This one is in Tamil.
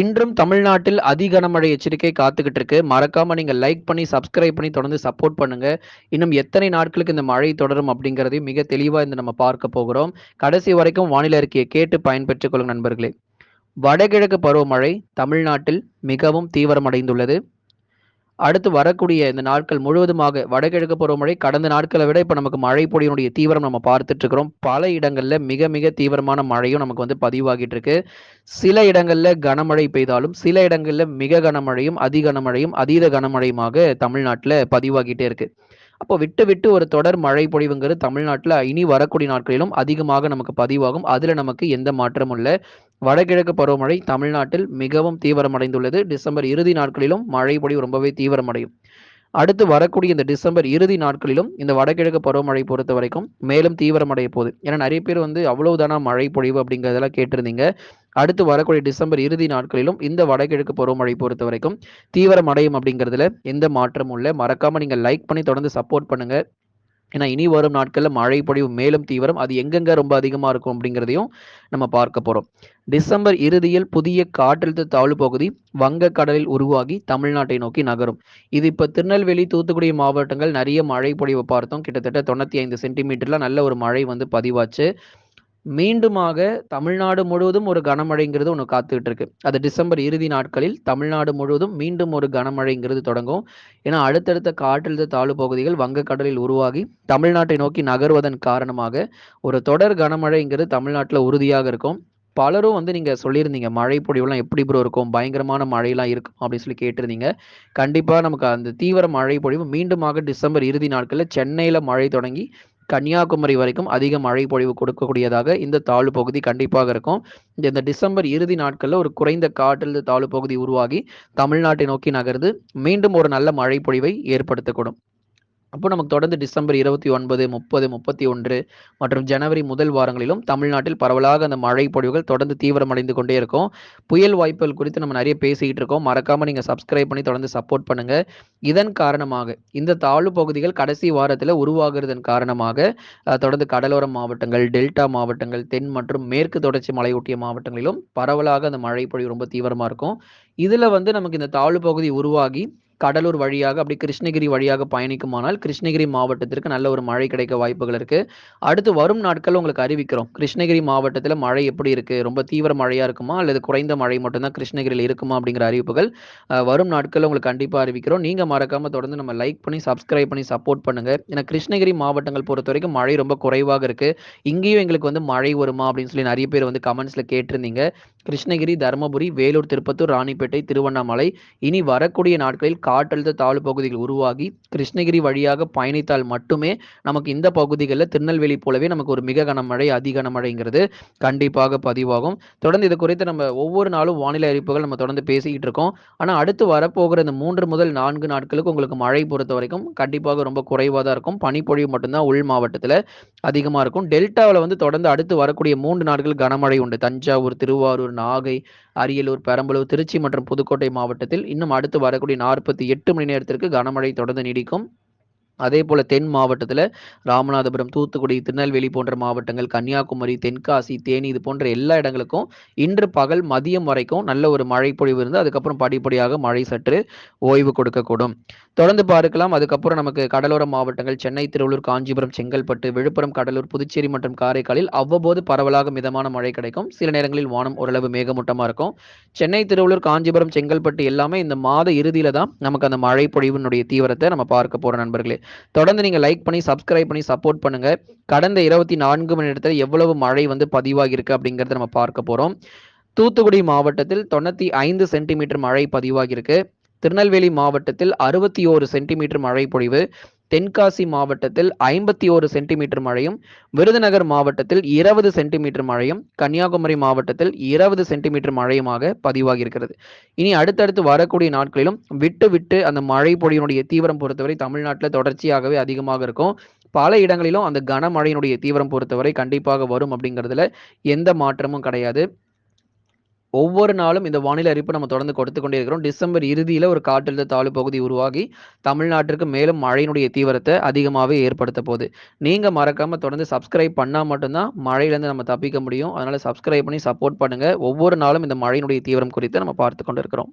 இன்றும் தமிழ்நாட்டில் அதி கனமழை எச்சரிக்கை காத்துக்கிட்டு இருக்கு மறக்காம நீங்க லைக் பண்ணி சப்ஸ்கிரைப் பண்ணி தொடர்ந்து சப்போர்ட் பண்ணுங்க. இன்னும் எத்தனை நாட்களுக்கு இந்த மழை தொடரும் அப்படிங்கிறதையும் மிக தெளிவா இந்த நம்ம பார்க்க போகிறோம். கடைசி வரைக்கும் வானிலை அறிக்கையை கேட்டு பயன்பெற்றுக் கொள்ளுங்க நண்பர்களே. வடகிழக்கு பருவமழை தமிழ்நாட்டில் மிகவும் தீவிரமடைந்துள்ளது. அடுத்து வரக்கூடிய இந்த நாட்கள் முழுவதுமாக வடகிழக்கு பருவமழை கடந்த நாட்களை விட இப்போ நமக்கு மழை பொழியினுடைய தீவிரம் நம்ம பார்த்துட்டு இருக்கிறோம். பல இடங்களில் மிக மிக தீவிரமான மழையும் நமக்கு வந்து பதிவாகிட்டு இருக்கு. சில இடங்களில் கனமழை பெய்தாலும் சில இடங்களில் மிக கனமழையும் அதி கனமழையும் அதீத கனமழையுமாக தமிழ்நாட்டில் பதிவாகிட்டே இருக்கு. அப்போ விட்டு விட்டு ஒரு தொடர் மழை பொழிவுங்கிறது தமிழ்நாட்டில் இனி வரக்கூடிய நாட்களிலும் அதிகமாக நமக்கு பதிவாகும். அதில் நமக்கு எந்த மாற்றமும் இல்லை. வடகிழக்கு பருவமழை தமிழ்நாட்டில் மிகவும் தீவிரமடைந்துள்ளது. டிசம்பர் இறுதி நாட்களிலும் மழை பொழிவு ரொம்பவே தீவிரமடையும். அடுத்து வரக்கூடிய இந்த டிசம்பர் இறுதி நாட்களிலும் இந்த வடகிழக்கு பருவமழை பொறுத்த வரைக்கும் மேலும் தீவிரமடைய போகுது. ஏன்னா நிறைய பேர் வந்து அவ்வளவுதானா மழை பொழிவு அப்படிங்கிறதெல்லாம் கேட்டிருந்தீங்க. அடுத்து வரக்கூடிய டிசம்பர் இறுதி நாட்களிலும் இந்த வடகிழக்கு பருவமழை பொறுத்த வரைக்கும் தீவிரமடையும் அப்படிங்கிறதுல எந்த மாற்றமும் இல்லை. மறக்காம நீங்க லைக் பண்ணி தொடர்ந்து சப்போர்ட் பண்ணுங்க. ஏன்னா இனி வரும் நாட்களில் மழை பொழிவு மேலும் தீவிரம் அது எங்கெங்க ரொம்ப அதிகமாக இருக்கும் அப்படிங்கிறதையும் நம்ம பார்க்க போகிறோம் டிசம்பர் இறுதியில் புதிய காற்றழுத்த தாழ்வு பகுதி வங்கக்கடலில் உருவாகி தமிழ்நாட்டை நோக்கி நகரும். இது இப்போ திருநெல்வேலி தூத்துக்குடி மாவட்டங்கள் நிறைய மழை பொழிவு பார்த்தோம். கிட்டத்தட்ட தொண்ணூற்றி ஐந்து சென்டிமீட்டரில் நல்ல ஒரு மழை வந்து பதிவாச்சு. மீண்டுமாக தமிழ்நாடு முழுவதும் ஒரு கனமழைங்கிறது ஒன்று காத்துக்கிட்டு இருக்கு அது டிசம்பர் இறுதி நாட்களில் தமிழ்நாடு முழுவதும் மீண்டும் ஒரு கனமழைங்கிறது தொடங்கும். ஏன்னா அடுத்தடுத்த காற்றழுத்த தாழ்வு பகுதிகள் வங்கக்கடலில் உருவாகி தமிழ்நாட்டை நோக்கி நகர்வதன் காரணமாக ஒரு தொடர் கனமழைங்கிறது தமிழ்நாட்டில் உறுதியாக இருக்கும். பலரும் வந்து நீங்கள் சொல்லியிருந்தீங்க மழை பொழிவுலாம் எப்படி ப்ரோ இருக்கும்? பயங்கரமான மழையெல்லாம் இருக்கும் அப்படின்னு சொல்லி கேட்டிருந்தீங்க. கண்டிப்பாக நமக்கு அந்த தீவிர மழை பொழிவு மீண்டுமாக டிசம்பர் இறுதி நாட்களில் சென்னையில் மழை தொடங்கி கன்னியாகுமரி வரைக்கும் அதிக மழை பொழிவு கொடுக்கக்கூடியதாக இந்த தாழ்வு பகுதி கண்டிப்பாக இருக்கும். இந்த டிசம்பர் இறுதி நாட்களில் ஒரு குறைந்த காற்றழுத்த தாழ்வு பகுதி உருவாகி தமிழ்நாட்டை நோக்கி நகர்ந்து மீண்டும் ஒரு நல்ல மழை பொழிவை ஏற்படுத்தக்கூடும். அப்போ நமக்கு தொடர்ந்து டிசம்பர் இருபத்தி ஒன்பது முப்பது முப்பத்தி ஒன்று மற்றும் ஜனவரி முதல் வாரங்களிலும் தமிழ்நாட்டில் பரவலாக அந்த மழை பொழிவுகள் தொடர்ந்து தீவிரமடைந்து கொண்டே இருக்கும். புயல் வாய்ப்புகள் குறித்து நம்ம நிறைய பேசிக்கிட்டு இருக்கோம். மறக்காமல் நீங்கள் சப்ஸ்கிரைப் பண்ணி தொடர்ந்து சப்போர்ட் பண்ணுங்க. இதன் காரணமாக இந்த தாழ்வு பகுதிகள் கடைசி வாரத்தில் உருவாகிறதன் காரணமாக தொடர்ந்து கடலோர மாவட்டங்கள் டெல்டா மாவட்டங்கள் தென் மற்றும் மேற்கு தொடர்ச்சி மலையொட்டிய மாவட்டங்களிலும் பரவலாக அந்த மழை பொழிவு ரொம்ப தீவிரமாக இருக்கும். இதில் வந்து நமக்கு இந்த தாழ்வு பகுதி உருவாகி கடலூர் வழியாக அப்படி கிருஷ்ணகிரி வழியாக பயணிக்குமானால் கிருஷ்ணகிரி மாவட்டத்திற்கு நல்ல ஒரு மழை கிடைக்க வாய்ப்புகள் இருக்கு. அடுத்து வரும் நாட்கள் உங்களுக்கு அறிவிக்கிறோம். கிருஷ்ணகிரி மாவட்டத்தில் மழை எப்படி இருக்கு? ரொம்ப தீவிர மழையா இருக்குமா? அல்லது குறைந்த மழை மட்டும்தான் கிருஷ்ணகிரியில் இருக்குமா? அப்படிங்கிற அறிவிப்புகள் வரும் நாட்களில் உங்களுக்கு கண்டிப்பாக அறிவிக்கிறோம். நீங்க மறக்காம தொடர்ந்து நம்ம லைக் பண்ணி சப்ஸ்கிரைப் பண்ணி சப்போர்ட் பண்ணுங்க. ஏன்னா கிருஷ்ணகிரி மாவட்டங்கள் பொறுத்த வரைக்கும் மழை ரொம்ப குறைவாக இருக்கு. இங்கேயும் எங்களுக்கு வந்து மழை வருமா? அப்படின்னு சொல்லி நிறைய பேர் வந்து கமெண்ட்ஸ்ல கேட்டிருந்தீங்க. கிருஷ்ணகிரி தருமபுரி வேலூர் திருப்பத்தூர் ராணிப்பேட்டை திருவண்ணாமலை இனி வரக்கூடிய நாட்களில் காற்றழுத்த தாழ்வு பகுதிகள் உருவாகி கிருஷ்ணகிரி வழியாக பயணித்தால் மட்டுமே நமக்கு இந்த பகுதிகளில் திருநெல்வேலி போலவே நமக்கு ஒரு மிக கனமழை அதிக கனமழைங்கிறது கண்டிப்பாக பதிவாகும். தொடர்ந்து இது குறித்து நம்ம ஒவ்வொரு நாளும் வானிலை அறிவிப்புகள் நம்ம தொடர்ந்து பேசிக்கிட்டு இருக்கோம். ஆனால் அடுத்து வரப்போகிற இந்த மூன்று முதல் நான்கு நாட்களுக்கு உங்களுக்கு மழை பொறுத்த வரைக்கும் கண்டிப்பாக ரொம்ப குறைவாக தான் இருக்கும். பனிப்பொழிவு மட்டும்தான் உள் மாவட்டத்தில் அதிகமாக இருக்கும். டெல்டாவில் வந்து தொடர்ந்து அடுத்து வரக்கூடிய மூன்று நாட்கள் கனமழை உண்டு. தஞ்சாவூர் திருவாரூர் நாகை அரியலூர் பெரம்பலூர் திருச்சி மற்றும் புதுக்கோட்டை மாவட்டத்தில் இன்னும் அடுத்து வரக்கூடிய முப்பத்தி எட்டு மணி நேரத்திற்கு கனமழை தொடர்ந்து நீடிக்கும். அதே போல தென் மாவட்டத்தில் ராமநாதபுரம் தூத்துக்குடி திருநெல்வேலி போன்ற மாவட்டங்கள் கன்னியாகுமரி தென்காசி தேனி இது போன்ற எல்லா இடங்களுக்கும் இன்று பகல் மதியம் வரைக்கும் நல்ல ஒரு மழை பொழிவு இருந்து அதுக்கப்புறம் படிப்படியாக மழை சற்று ஓய்வு கொடுக்கக்கூடும். தொடர்ந்து பார்க்கலாம். அதுக்கப்புறம் நமக்கு கடலோர மாவட்டங்கள் சென்னை திருவள்ளூர் காஞ்சிபுரம் செங்கல்பட்டு விழுப்புரம் கடலூர் புதுச்சேரி மற்றும் காரைக்காலில் அவ்வப்போது பரவலாக மிதமான மழை கிடைக்கும். சில நேரங்களில் வானம் ஓரளவு மேகமூட்டமாக இருக்கும். சென்னை திருவள்ளூர் காஞ்சிபுரம் செங்கல்பட்டு எல்லாமே இந்த மாத இறுதியில் தான் நமக்கு அந்த மழை பொழிவினுடைய தீவிரத்தை நம்ம பார்க்க போகிற நண்பர்களே. தொடர்ந்து நீங்க லைக் பண்ணி சப்ஸ்கிரைப் பண்ணி சப்போர்ட் பண்ணுங்க. கடந்த இருபத்தி நான்கு மணி நேரத்தில் எவ்வளவு மழை வந்து பதிவாகியிருக்கு அப்படிங்கிறத அப்படிங்கறத நம்ம பார்க்க போறோம். தூத்துக்குடி மாவட்டத்தில் தொண்ணூத்தி ஐந்து சென்டிமீட்டர் மழை பதிவாகியிருக்கு. திருநெல்வேலி மாவட்டத்தில் அறுபத்தி ஓரு சென்டிமீட்டர் மழை பொழிவு. தென்காசி மாவட்டத்தில் ஐம்பத்தி ஓரு சென்டிமீட்டர் மழையும் விருதுநகர் மாவட்டத்தில் இருபது சென்டிமீட்டர் மழையும் கன்னியாகுமரி மாவட்டத்தில் இருபது சென்டிமீட்டர் மழையுமாக பதிவாகி இருக்கிறது இனி அடுத்தடுத்து வரக்கூடிய நாட்களிலும் விட்டு விட்டு அந்த மழை பொழியினுடைய தீவிரம் பொறுத்தவரை தமிழ்நாட்டில் தொடர்ச்சியாகவே அதிகமாக இருக்கும். பல இடங்களிலும் அந்த கனமழையினுடைய தீவிரம் பொறுத்தவரை கண்டிப்பாக வரும் அப்படிங்கிறதுல எந்த மாற்றமும் கிடையாது. ஒவ்வொரு நாளும் இந்த வானிலை அறிவிப்பு நம்ம தொடர்ந்து கொடுத்து கொண்டே இருக்கிறோம். டிசம்பர் இறுதியில் ஒரு காற்றழுத்த தாழ்வு பகுதி உருவாகி, தமிழ்நாட்டிற்கு மேலும் மழையினுடைய தீவிரத்தை அதிகமாகவே ஏற்படுத்த போகுது நீங்கள் மறக்காமல் தொடர்ந்து சப்ஸ்கிரைப் பண்ணால் மட்டும்தான் மழையிலேருந்து நம்ம தப்பிக்க முடியும். அதனால் சப்ஸ்கிரைப் பண்ணி சப்போர்ட் பண்ணுங்கள் ஒவ்வொரு நாளும் இந்த மழையினுடைய தீவிரம் குறித்து நம்ம பார்த்து கொண்டு இருக்கிறோம்